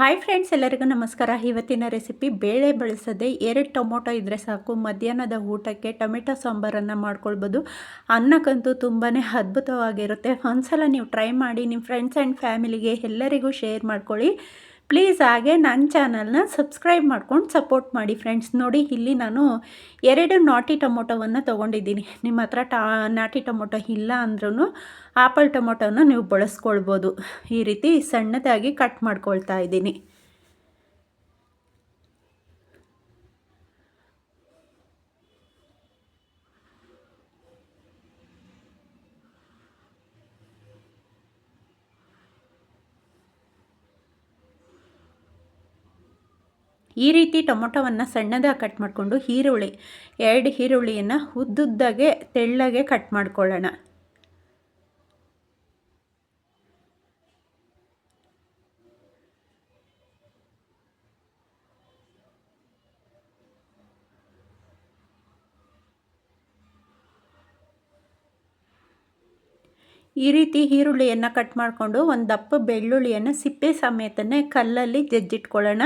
Hi friends ಎಲ್ಲರಿಗೂ ನಮಸ್ಕಾರ. ಇವತ್ತಿನ ರೆಸಿಪಿ ಬೇಳೆ ಬಳಸದೆ ಎರಡು ಟೊಮೊಟೊ ಇದ್ದರೆ ಸಾಕು. ಮಧ್ಯಾಹ್ನದ ಊಟಕ್ಕೆ ಟೊಮೆಟೊ ಸಾಂಬಾರನ್ನು ಮಾಡ್ಕೊಳ್ಬೋದು. ಅನ್ನಕ್ಕಂತೂ ತುಂಬಾ ಅದ್ಭುತವಾಗಿರುತ್ತೆ. ಒಂದ್ಸಲ ನೀವು ಟ್ರೈ ಮಾಡಿ ನಿಮ್ಮ ಫ್ರೆಂಡ್ಸ್ ಆ್ಯಂಡ್ ಫ್ಯಾಮಿಲಿಗೆ ಎಲ್ಲರಿಗೂ ಶೇರ್ ಮಾಡ್ಕೊಳ್ಳಿ. ಪ್ಲೀಸ್ ಹಾಗೆ ನನ್ನ ಚಾನಲ್ನ ಸಬ್ಸ್ಕ್ರೈಬ್ ಮಾಡ್ಕೊಂಡು ಸಪೋರ್ಟ್ ಮಾಡಿ ಫ್ರೆಂಡ್ಸ್ ನೋಡಿ, ಇಲ್ಲಿ ನಾನು ಎರಡು ನಾಟಿ ಟೊಮೊಟೊವನ್ನು ತೊಗೊಂಡಿದ್ದೀನಿ. ನಿಮ್ಮ ಹತ್ರ ಟಾ ನಾಟಿ ಟೊಮೊಟೊ ಇಲ್ಲ ಅಂದ್ರೂ ಆಪಲ್ ಟೊಮೊಟೊನ ನೀವು ಬಳಸ್ಕೊಳ್ಬೋದು. ಈ ರೀತಿ ಸಣ್ಣದಾಗಿ ಕಟ್ ಮಾಡ್ಕೊಳ್ತಾ ಇದ್ದೀನಿ. ಈ ರೀತಿ ಟೊಮೊಟೊವನ್ನು ಸಣ್ಣದಾಗಿ ಕಟ್ ಮಾಡಿಕೊಂಡು ಈರುಳ್ಳಿ ಎರಡು ಈರುಳ್ಳಿಯನ್ನು ಉದ್ದುದ್ದಾಗೆ ತೆಳ್ಳಗೆ ಕಟ್ ಮಾಡ್ಕೊಳ್ಳೋಣ. ಈ ರೀತಿ ಈರುಳ್ಳಿಯನ್ನು ಕಟ್ ಮಾಡಿಕೊಂಡು ಒಂದು ದಪ್ಪ ಬೆಳ್ಳುಳ್ಳಿಯನ್ನು ಸಿಪ್ಪೆ ಸಮೇತನೇ ಕಲ್ಲಲ್ಲಿ ಜಜ್ಜಿಟ್ಕೊಳ್ಳೋಣ.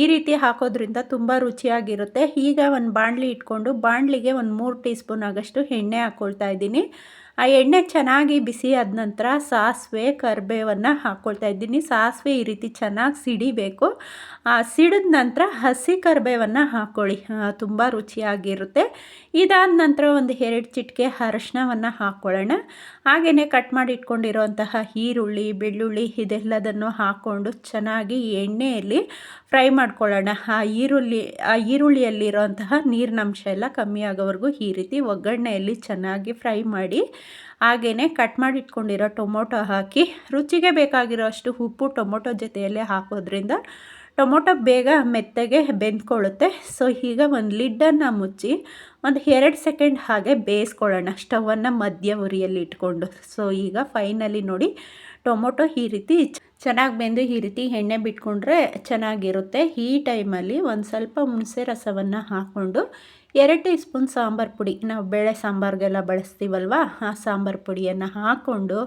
ಈ ರೀತಿ ಹಾಕೋದ್ರಿಂದ ತುಂಬ ರುಚಿಯಾಗಿರುತ್ತೆ. ಈಗ ಒಂದು ಬಾಣಲಿ ಇಟ್ಕೊಂಡು ಬಾಣಲಿಗೆ ಒಂದು ಮೂರು ಟೀ ಸ್ಪೂನ್ ಆಗಷ್ಟು ಎಣ್ಣೆ ಹಾಕ್ಕೊಳ್ತಾ ಇದ್ದೀನಿ. ಆ ಎಣ್ಣೆ ಚೆನ್ನಾಗಿ ಬಿಸಿ ಆದ ನಂತರ ಸಾಸಿವೆ, ಕರಿಬೇವನ್ನು ಹಾಕ್ಕೊಳ್ತಾ ಇದ್ದೀನಿ. ಸಾಸಿವೆ ಈ ರೀತಿ ಚೆನ್ನಾಗಿ ಸಿಡಿಬೇಕು. ಸಿಡಿದ ನಂತರ ಹಸಿ ಕರಿಬೇವನ್ನು ಹಾಕ್ಕೊಳ್ಳಿ ತುಂಬ ರುಚಿಯಾಗಿರುತ್ತೆ. ಇದಾದ ನಂತರ ಒಂದು ಎರಡು ಚಿಟಿಕೆ ಅರಶಿನವನ್ನು ಹಾಕ್ಕೊಳ್ಳೋಣ ಹಾಗೆಯೇ ಕಟ್ ಮಾಡಿ ಇಟ್ಕೊಂಡಿರೋಂತಹ ಈರುಳ್ಳಿ, ಬೆಳ್ಳುಳ್ಳಿ ಇದೆಲ್ಲದನ್ನು ಹಾಕ್ಕೊಂಡು ಚೆನ್ನಾಗಿ ಎಣ್ಣೆಯಲ್ಲಿ ಫ್ರೈ ಮಾಡ್ಕೊಳ್ಳೋಣ. ಆ ಈರುಳ್ಳಿ, ಆ ಈರುಳ್ಳಿಯಲ್ಲಿರುವಂತಹ ನೀರಿನಂಶ ಎಲ್ಲ ಕಮ್ಮಿ ಆಗೋವರೆಗೂ ಈ ರೀತಿ ಒಗ್ಗರಣೆಯಲ್ಲಿ ಚೆನ್ನಾಗಿ ಫ್ರೈ ಮಾಡಿ ಹಾಗೆಯೇ ಕಟ್ ಮಾಡಿ ಇಟ್ಕೊಂಡಿರೋ ಟೊಮೊಟೊ ಹಾಕಿ, ರುಚಿಗೆ ಬೇಕಾಗಿರೋ ಅಷ್ಟು ಉಪ್ಪು ಟೊಮೊಟೊ ಜೊತೆಯಲ್ಲೇ ಹಾಕೋದ್ರಿಂದ ಟೊಮೊಟೊ ಬೇಗ ಮೆತ್ತಗೆ ಬೆಂದ್ಕೊಳ್ಳುತ್ತೆ. ಸೊ ಈಗ ಒಂದು ಲಿಡ್ಡನ್ನು ಮುಚ್ಚಿ ಒಂದು ಎರಡು ಸೆಕೆಂಡ್ ಹಾಗೆ ಬೇಯಿಸ್ಕೊಳ್ಳೋಣ. ಸ್ಟವನ್ನು ಮಧ್ಯ ಉರಿಯಲ್ಲಿ ಇಟ್ಕೊಂಡು. ಸೊ ಈಗ ಫೈನಲಿ ನೋಡಿ ಟೊಮೊಟೊ ಈ ರೀತಿ ಚೆನ್ನಾಗಿ ಬೆಂದು ಈ ರೀತಿ ಎಣ್ಣೆ ಬಿಟ್ಕೊಂಡ್ರೆ ಚೆನ್ನಾಗಿರುತ್ತೆ. ಈ ಟೈಮಲ್ಲಿ ಒಂದು ಸ್ವಲ್ಪ ಹುಣಸೆ ರಸವನ್ನು ಹಾಕ್ಕೊಂಡು ಎರಡು ಟೀ ಸ್ಪೂನ್ ಸಾಂಬಾರು ಪುಡಿ. ನಾವು ಬೇಳೆ ಸಾಂಬಾರಿಗೆಲ್ಲ ಬಳಸ್ತೀವಲ್ವಾ? ಆ ಸಾಂಬಾರು ಪುಡಿಯನ್ನು ಹಾಕ್ಕೊಂಡು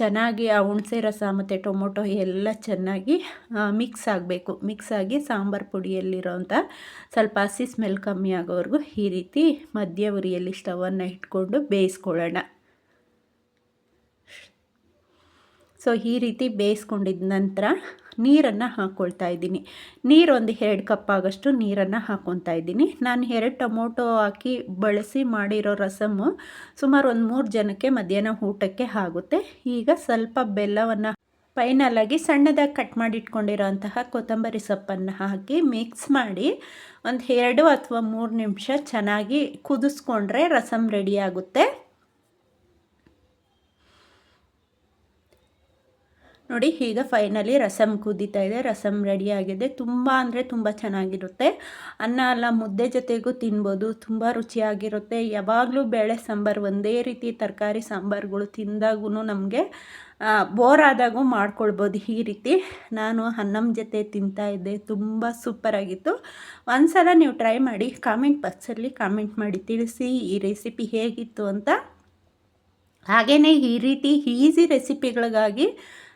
ಚೆನ್ನಾಗಿ ಆ ಹುಣಸೆ ರಸ ಮತ್ತು ಟೊಮೊಟೊ ಎಲ್ಲ ಚೆನ್ನಾಗಿ ಮಿಕ್ಸ್ ಆಗಬೇಕು. ಮಿಕ್ಸ್ ಆಗಿ ಸಾಂಬಾರು ಪುಡಿಯಲ್ಲಿರೋಂಥ ಸ್ವಲ್ಪ ಹಸಿ ಸ್ಮೆಲ್ ಕಮ್ಮಿ ಆಗೋವರೆಗೂ ಈ ರೀತಿ ಮಧ್ಯ ಉರಿಯಲ್ಲಿ ಸ್ಟವನ್ನು ಇಟ್ಕೊಂಡು ಬೇಯಿಸ್ಕೊಳ್ಳೋಣ. ಸೊ ಈ ರೀತಿ ಬೇಯಿಸ್ಕೊಂಡಿದ ನಂತರ ನೀರನ್ನು ಹಾಕ್ಕೊಳ್ತಾ ಇದ್ದೀನಿ. ನೀರು ಒಂದು ಎರಡು ಕಪ್ ಆಗೋಷ್ಟು ನೀರನ್ನು ಹಾಕ್ಕೊತಾ ಇದ್ದೀನಿ. ನಾನು ಎರಡು ಟೊಮೊಟೊ ಹಾಕಿ ಬಳಸಿ ಮಾಡಿರೋ ರಸಮ್ಮು ಸುಮಾರು ಒಂದು ಮೂರು ಜನಕ್ಕೆ ಮಧ್ಯಾಹ್ನ ಊಟಕ್ಕೆ ಆಗುತ್ತೆ. ಈಗ ಸ್ವಲ್ಪ ಬೆಲ್ಲವನ್ನು ಫೈನಲಾಗಿ ಸಣ್ಣದಾಗಿ ಕಟ್ ಮಾಡಿ ಇಟ್ಕೊಂಡಿರೋಂತಹ ಕೊತ್ತಂಬರಿ ಸೊಪ್ಪನ್ನು ಹಾಕಿ ಮಿಕ್ಸ್ ಮಾಡಿ ಒಂದು ಎರಡು ಅಥವಾ ಮೂರು ನಿಮಿಷ ಚೆನ್ನಾಗಿ ಕುದಿಸ್ಕೊಂಡ್ರೆ ರಸಮ್ ರೆಡಿ ಆಗುತ್ತೆ. ನೋಡಿ, ಈಗ ಫೈನಲಿ ರಸಮ್ ಕುದೀತಾ ಇದೆ ರಸಮ್ ರೆಡಿಯಾಗಿದೆ ತುಂಬ ಅಂದರೆ ತುಂಬ ಚೆನ್ನಾಗಿರುತ್ತೆ. ಅನ್ನ ಅಲ್ಲ, ಮುದ್ದೆ ಜೊತೆಗೂ ತಿನ್ಬೋದು, ತುಂಬ ರುಚಿಯಾಗಿರುತ್ತೆ. ಯಾವಾಗಲೂ ಬೇಳೆ ಸಾಂಬಾರು ಒಂದೇ ರೀತಿ ತರಕಾರಿ ಸಾಂಬಾರುಗಳು ತಿಂದಾಗೂ ನಮಗೆ ಬೋರ್ ಆದಾಗೂ ಮಾಡ್ಕೊಳ್ಬೋದು ಈ ರೀತಿ. ನಾನು ಅನ್ನಂ ಜೊತೆ ತಿಂತಾ ಇದ್ದೆ, ತುಂಬ ಸೂಪರಾಗಿತ್ತು ಒಂದು ಸಲ ನೀವು ಟ್ರೈ ಮಾಡಿ ಕಾಮೆಂಟ್ ಬಾಕ್ಸಲ್ಲಿ ಕಾಮೆಂಟ್ ಮಾಡಿ, ತಿಳಿಸಿ ಈ ರೆಸಿಪಿ ಹೇಗಿತ್ತು ಅಂತ. ಹಾಗೆಯೇ ಈ ರೀತಿ ಈಸಿ ರೆಸಿಪಿಗಳಿಗಾಗಿ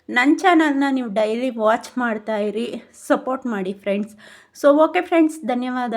ನನ್ನ ಚಾನಲ್ನ ನೀವು ಡೈಲಿ ವಾಚ್ ಮಾಡ್ತಾಯಿರಿ ಸಪೋರ್ಟ್ ಮಾಡಿ ಫ್ರೆಂಡ್ಸ್ ಸೊ ಓಕೆ ಫ್ರೆಂಡ್ಸ್ ಧನ್ಯವಾದ.